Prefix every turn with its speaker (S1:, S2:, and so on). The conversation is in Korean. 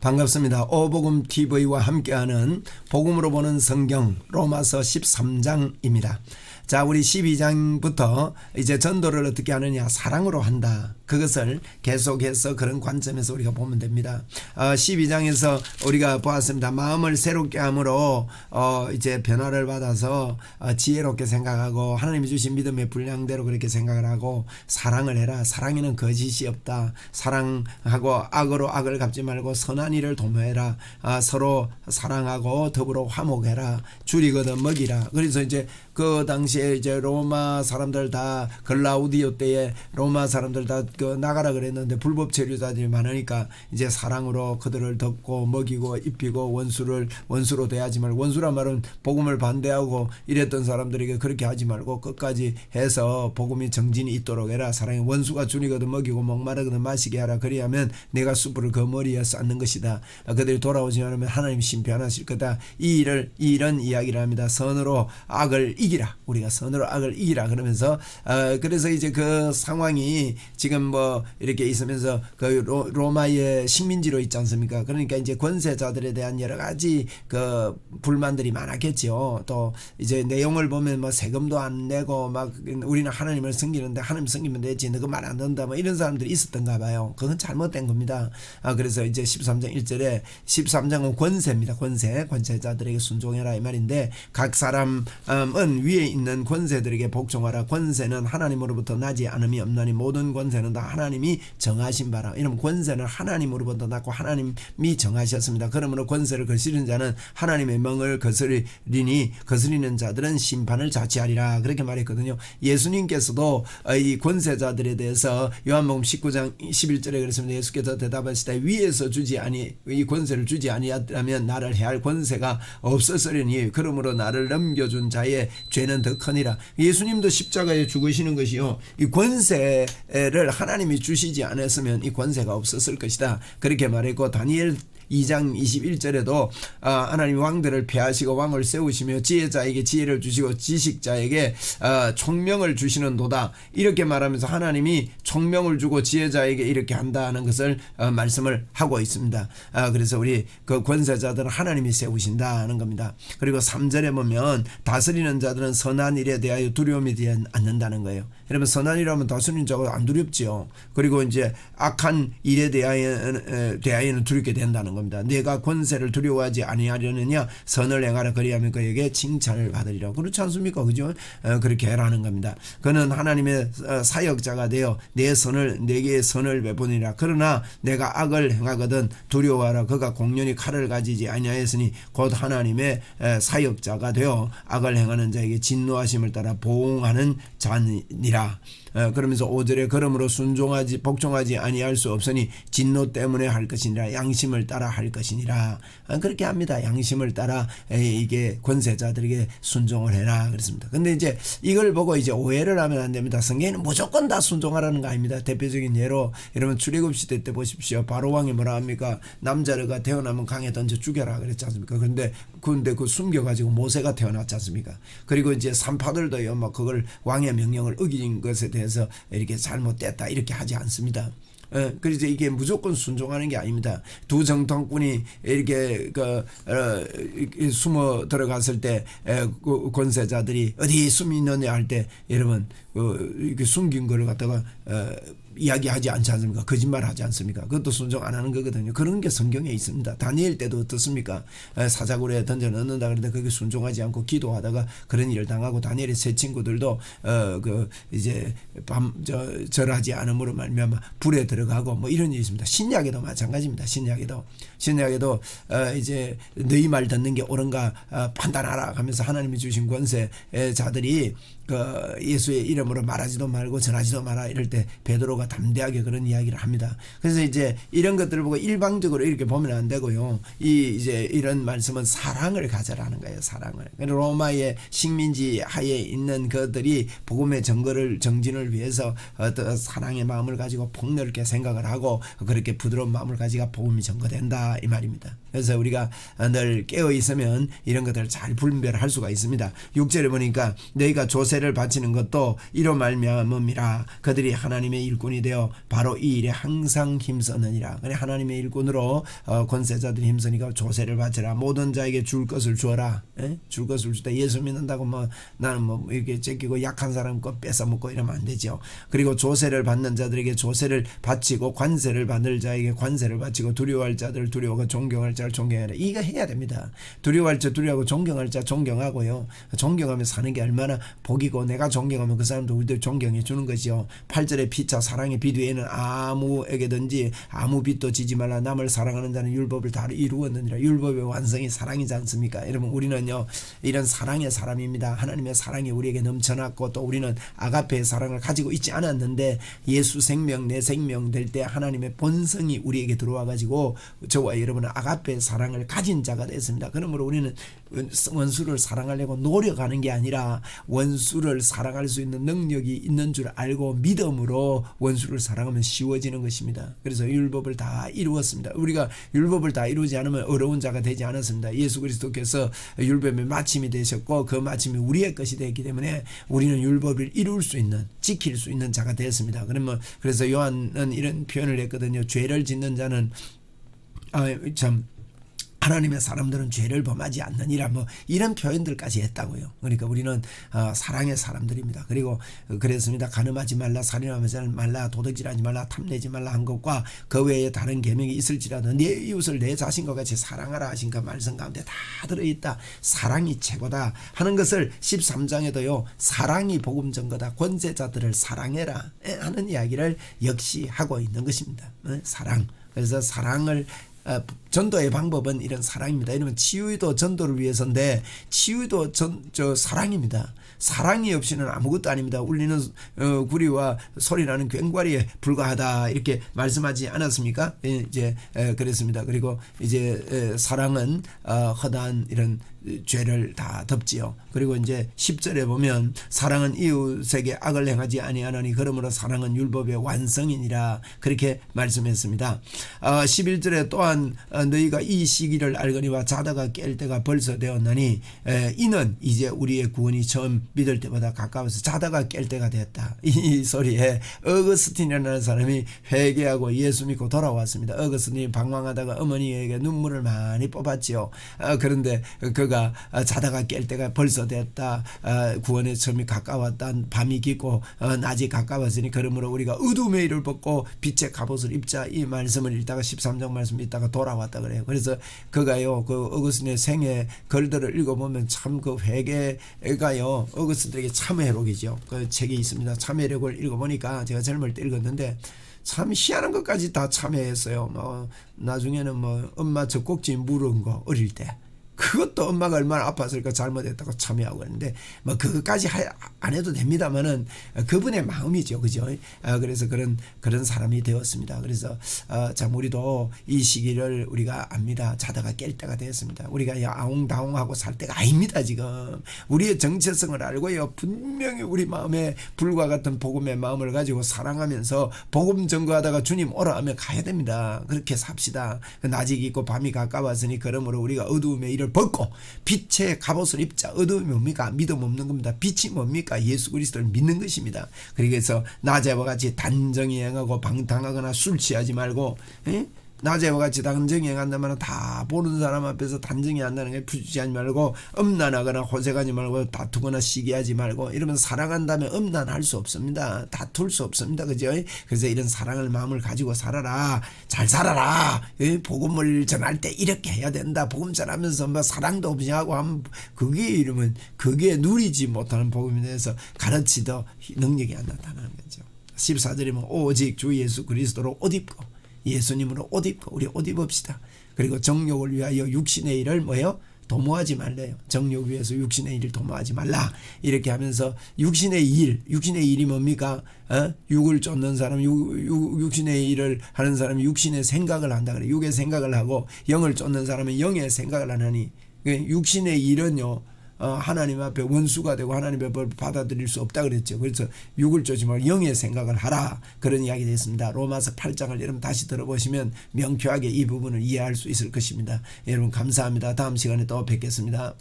S1: 반갑습니다. 오복음 TV와 함께하는 복음으로 보는 성경 로마서 13장입니다. 자, 우리 12장부터 이제 전도를 어떻게 하느냐 사랑으로 한다. 그것을 계속해서 그런 관점에서 우리가 보면 됩니다. 어, 12장에서 우리가 보았습니다. 마음을 새롭게 함으로 어, 이제 변화를 받아서 어, 지혜롭게 생각하고 하나님이 주신 믿음의 분량대로 그렇게 생각을 하고 사랑을 해라. 사랑에는 거짓이 없다. 사랑하고 악으로 악을 갚지 말고 선한 일을 도모해라. 아, 서로 사랑하고 더불어 화목해라. 줄이거든 먹이라. 그래서 이제 그 당시에 이제 로마 사람들 다 글라우디오 때에 로마 사람들 다그 나가라 그랬는데 불법 체류자들이 많으니까 이제 사랑으로 그들을 덮고 먹이고 입히고 원수를 원수로 대하지 말고 원수란 말은 복음을 반대하고 이랬던 사람들에게 그렇게 하지 말고 끝까지 해서 복음이 정진이 있도록 해라. 사랑이 원수가 주니거든 먹이고 목마르거든 마시게 하라. 그리하면 내가 숯불을 그 머리에 쌓는 것이다. 아, 그들이 돌아오지 않으면 하나님 심판하실 거다. 이 일을 이런 이야기를 합니다. 선으로 악을 이기라. 우리가 선으로 악을 이기라. 그러면서 어, 그래서 이제 그 상황이 지금 뭐 이렇게 있으면서 그 로, 로마의 식민지로 있지 않습니까? 그러니까 이제 권세자들에 대한 여러 가지 그 불만들이 많았겠죠 또 이제 내용을 보면 뭐 세금도 안 내고 막 우리는 하나님을 섬기는데 하나님 섬기면 되지. 너그 말안 듣는다. 뭐 이런 사람들이 있었던가 봐요. 그건 잘못된 겁니다. 아 그래서 이제 13장 1절에 13장은 권세입니다. 권세. 권세자들에게 순종해라 이 말인데 각 사람은 위에 있는 권세들에게 복종하라. 권세는 하나님으로부터 나지 않음이 없나니 모든 권세는 다 하나님이 정하신 바라. 이러면 권세는 하나님으로부터 났고 하나님이 정하셨습니다. 그러므로 권세를 거스리는 자는 하나님의 명을 거스리니 거스리는 자들은 심판을 자취하리라. 그렇게 말했거든요. 예수님께서도 어, 이 권세자들에 대해서 요한복음 19장 11절에 그랬습니다. 예수께서 대답하시되 위에서 주지 아니 이 권세를 주지 아니하면 나를 해할 권세가 없었으려니 그러므로 나를 넘겨준 자의 죄는 더 크니라. 예수님도 십자가에 죽으시는 것이요. 이 권세를 하나님이 주시지 않았으면 이 권세가 없었을 것이다. 그렇게 말했고 다니엘 2장 21절에도 아, 하나님 왕들을 폐하시고 왕을 세우시며 지혜자에게 지혜를 주시고 지식자에게 아, 총명을 주시는도다 이렇게 말하면서 하나님이 총명을 주고 지혜자에게 이렇게 한다는 것을 어, 말씀을 하고 있습니다. 아, 그래서 우리 그 권세자들은 하나님이 세우신다는 겁니다. 그리고 3절에 보면 다스리는 자들은 선한 일에 대하여 두려움이 되지 않는다는 거예요. 여러분 선한 일하면 다스리는 자가 안 두렵지요. 그리고 이제 악한 일에 대하여 대하여는 두렵게 된다는 겁니다. 내가 권세를 두려워하지 아니하려느냐 선을 행하라 그리하면 그에게 칭찬을 받으리라. 그렇지 않습니까? 그죠? 어, 그렇게 해라는 겁니다. 그는 하나님의 어, 사역자가 되어 내 선을 내게 선을 베푸니라. 그러나 내가 악을 행하거든 두려워하라. 그가 공연히 칼을 가지지 아니하였으니 곧 하나님의 에, 사역자가 되어 악을 행하는 자에게 진노하심을 따라 보응하는 자니라. 어, 그러면서 5절에 그러므로 순종하지 복종하지 아니할 수 없으니 진노 때문에 할 것이니라. 양심을 따라 할 것이니라. 어, 그렇게 합니다. 양심을 따라 에이, 이게 권세자들에게 순종을 해라. 그랬습니다. 근데 이제 이걸 보고 이제 오해를 하면 안 됩니다. 성경에는 무조건 다 순종하라는 거 아닙니다. 대표적인 예로 여러분 출애굽 시대 때 보십시오. 바로 왕이 뭐라 합니까? 남자가 태어나면 강에 던져 죽여라 그랬지 않습니까? 그런데 근데 그 숨겨가지고 모세가 태어났지 않습니까? 그리고 이제 산파들도요 막 그걸 왕의 명령을 어긴 것에 대해서 이렇게 잘못됐다 이렇게 하지 않습니다. 예, 그래서 이게 무조건 순종하는 게 아닙니다. 두 정통꾼이 이렇게 그 어, 숨어 들어갔을 때 에, 그 권세자들이 어디 숨이 있느냐 할 때 여러분 그 이렇게 숨긴 거를 갖다가 어, 이야기하지 않지 않습니까? 거짓말하지 않습니까? 그것도 순종 안 하는 거거든요. 그런 게 성경에 있습니다. 다니엘 때도 어떻습니까? 에, 사자굴에 던져 넣는다 그런데 그게 순종하지 않고 기도하다가 그런 일을 당하고 다니엘의 세 친구들도 어 그 이제 밤저 절하지 않음으로 말미암아 불에 들어가고 뭐 이런 일이 있습니다. 신약에도 마찬가지입니다. 신약에도 신약에도 어 이제 너희 말 듣는 게 옳은가 어, 판단하라 하면서 하나님이 주신 권세 자들이 그 예수의 이름으로 말하지도 말고 전하지도 마라 이럴 때 베드로가 담대하게 그런 이야기를 합니다. 그래서 이제 이런 것들을 보고 일방적으로 이렇게 보면 안 되고요. 이 이제 이런 말씀은 사랑을 가져라는 거예요. 사랑을. 로마의 식민지 하에 있는 그들이 복음의 정거를 정진을 위해서 어떤 사랑의 마음을 가지고 폭넓게 생각을 하고 그렇게 부드러운 마음을 가지고 복음이 전거된다 이 말입니다. 그래서 우리가 늘 깨어 있으면 이런 것들을 잘 분별할 수가 있습니다. 6절에 보니까 너희가 조세 조세를 바치는 것도 이로 말미암음이라. 그들이 하나님의 일꾼이 되어 바로 이 일에 항상 힘쓰느니라. 그래 하나님의 일꾼으로 어, 권세자들이 힘쓰니까 조세를 바치라. 모든 자에게 줄 것을 주어라. 예? 줄 것을 주다 예수 믿는다고 뭐 나는 뭐 이렇게 째끼고 약한 사람 거 뺏어 먹고 이러면 안 되죠 그리고 조세를 받는 자들에게 조세를 바치고 관세를 받을 자에게 관세를 바치고 두려워할 자들을 두려워하고 존경할 자를 존경하라 이거 해야 됩니다. 두려워할 자 두려워하고 존경할 자 존경하고요. 존경하며 사는 게 얼마나 복이고 내가 존경하면 그 사람도 우리들 존경해 주는 것이요. 8절에 피차 사랑의 빛 외에는 아무에게든지 아무 빛도 지지 말라. 남을 사랑하는 자는 율법을 다 이루었느니라. 율법의 완성이 사랑이지 않습니까? 여러분 우리는요 이런 사랑의 사람입니다. 하나님의 사랑이 우리에게 넘쳐났고 또 우리는 아가페의 사랑을 가지고 있지 않았는데 예수 생명 내 생명 될 때 하나님의 본성이 우리에게 들어와 가지고 저와 여러분은 아가페 의 사랑을 가진 자가 됐습니다 그러므로 우리는 원수를 사랑하려고 노력하는 게 아니라 원수를 사랑할 수 있는 능력이 있는 줄 알고 믿음으로 원수를 사랑하면 쉬워지는 것입니다. 그래서 율법을 다 이루었습니다. 우리가 율법을 다 이루지 않으면 어려운 자가 되지 않았습니다. 예수 그리스도께서 율법의 마침이 되셨고 그 마침이 우리의 것이 되기 때문에 우리는 율법을 이룰 수 있는 지킬 수 있는 자가 되었습니다. 그러면 그래서 요한은 이런 표현을 했거든요. 죄를 짓는 자는 아참 하나님의 사람들은 죄를 범하지 않느니라 뭐 이런 표현들까지 했다고요. 그러니까 우리는 어, 사랑의 사람들입니다. 그리고 그랬습니다. 가늠하지 말라, 살인하지 말라, 도둑질하지 말라, 탐내지 말라 한 것과 그 외에 다른 계명이 있을지라도 내 이웃을 내 자신과 같이 사랑하라 하신 그 말씀 가운데 다 들어 있다. 사랑이 최고다 하는 것을 13장에도요. 사랑이 복음 전거다. 권세자들을 사랑해라 하는 이야기를 역시 하고 있는 것입니다. 어, 사랑. 그래서 사랑을 어, 전도의 방법은 이런 사랑입니다. 이러면 치유도 전도를 위해서인데 치유도 전, 저 사랑입니다. 사랑이 없이는 아무것도 아닙니다. 울리는 어, 구리와 소리나는 꽹과리에 불과하다 이렇게 말씀하지 않았습니까? 예, 이제 에, 그랬습니다. 그리고 이제 에, 사랑은 어, 허다한 이런 죄를 다 덮지요. 그리고 이제 10절에 보면 사랑은 이웃에게 악을 행하지 아니하나니 그러므로 사랑은 율법의 완성이니라 그렇게 말씀했습니다. 어, 11절에 또한 어, 너희가 이 시기를 알거니와 자다가 깰 때가 벌써 되었나니 에, 이는 이제 우리의 구원이 처음 믿을 때보다 가까워서 자다가 깰 때가 됐다. 이 소리에 어거스틴이라는 사람이 회개하고 예수 믿고 돌아왔습니다. 어거스틴이 방황하다가 어머니에게 눈물을 많이 뽑았지요. 어, 그런데 그가 자다가 깰 때가 벌써. 어, 구원의 처음이 가까웠다. 밤이 깊고 어, 낮이 가까웠으니 그러므로 우리가 어둠의 일을 벗고 빛의 갑옷을 입자 이 말씀을 읽다가 13장 말씀 읽다가 돌아왔다 그래요. 그래서 그가요 그 어거스틴의 생애 글들을 읽어보면 참 그 회개가요 어거스틴에게 참회록이죠. 그 책이 있습니다. 참회록을 읽어보니까 제가 젊을 때 읽었는데 참 희한한 것까지 다 참회했어요. 뭐 나중에는 뭐 엄마 젖꼭지 물은 거 어릴 때. 그것도 엄마가 얼마나 아팠을까 잘못했다고 참여하고 있는데 뭐 그것까지 안 해도 됩니다만은 그분의 마음이죠. 그죠? 아, 그래서 그런 그런 사람이 되었습니다. 그래서 어, 참 우리도 이 시기를 우리가 압니다. 자다가 깰 때가 되었습니다. 우리가 아웅다웅하고 살 때가 아닙니다 지금. 우리의 정체성을 알고요 분명히 우리 마음에 불과 같은 복음의 마음을 가지고 사랑하면서 복음 전거하다가 주님 오라 하면 가야 됩니다. 그렇게 삽시다. 그 낮이 깊고 밤이 가까웠으니 그러므로 우리가 어두움의 일을 벗고 빛의 갑옷을 입자. 어둠이 뭡니까? 믿음 없는 겁니다. 빛이 뭡니까? 예수 그리스도를 믿는 것입니다. 그래서 낮에와 같이 단정히 행하고 방탕하거나 술 취하지 말고 에? 낮에와 같이 단정히 행한다면 다 보는 사람 앞에서 단정히 한다는 게 부주지하지 말고 음란하거나 호색하지 말고 다투거나 시기하지 말고 이러면 사랑한다면 음란할 수 없습니다. 다툴 수 없습니다. 그죠? 그래서 이런 사랑을 마음을 가지고 살아라. 잘 살아라. 복음을 전할 때 이렇게 해야 된다. 복음 전하면서 뭐 사랑도 없이 하고 그게 이러면 그게 누리지 못하는 복음에 대해서 가르치도 능력이 안 나타나는 거죠. 14절이면 오직 주 예수 그리스도로 옷 입고 예수님으로 옷 입고 우리 옷 입읍시다. 그리고 정욕을 위하여 육신의 일을 뭐예요? 도모하지 말래요. 정욕 위해서 육신의 일을 도모하지 말라. 이렇게 하면서 육신의 일, 육신의 일이 뭡니까? 어? 육을 쫓는 사람, 육, 육, 육신의 일을 하는 사람이 육신의 생각을 한다 그래. 육의 생각을 하고 영을 쫓는 사람은 영의 생각을 하나니 그 육신의 일은요. 어, 하나님 앞에 원수가 되고 하나님의 법을 받아들일 수 없다 그랬죠. 그래서 육을 말고 영의 생각을 하라. 그런 이야기 됐습니다. 로마서 8장을 여러분 다시 들어보시면 명쾌하게 이 부분을 이해할 수 있을 것입니다. 여러분 감사합니다. 다음 시간에 또 뵙겠습니다.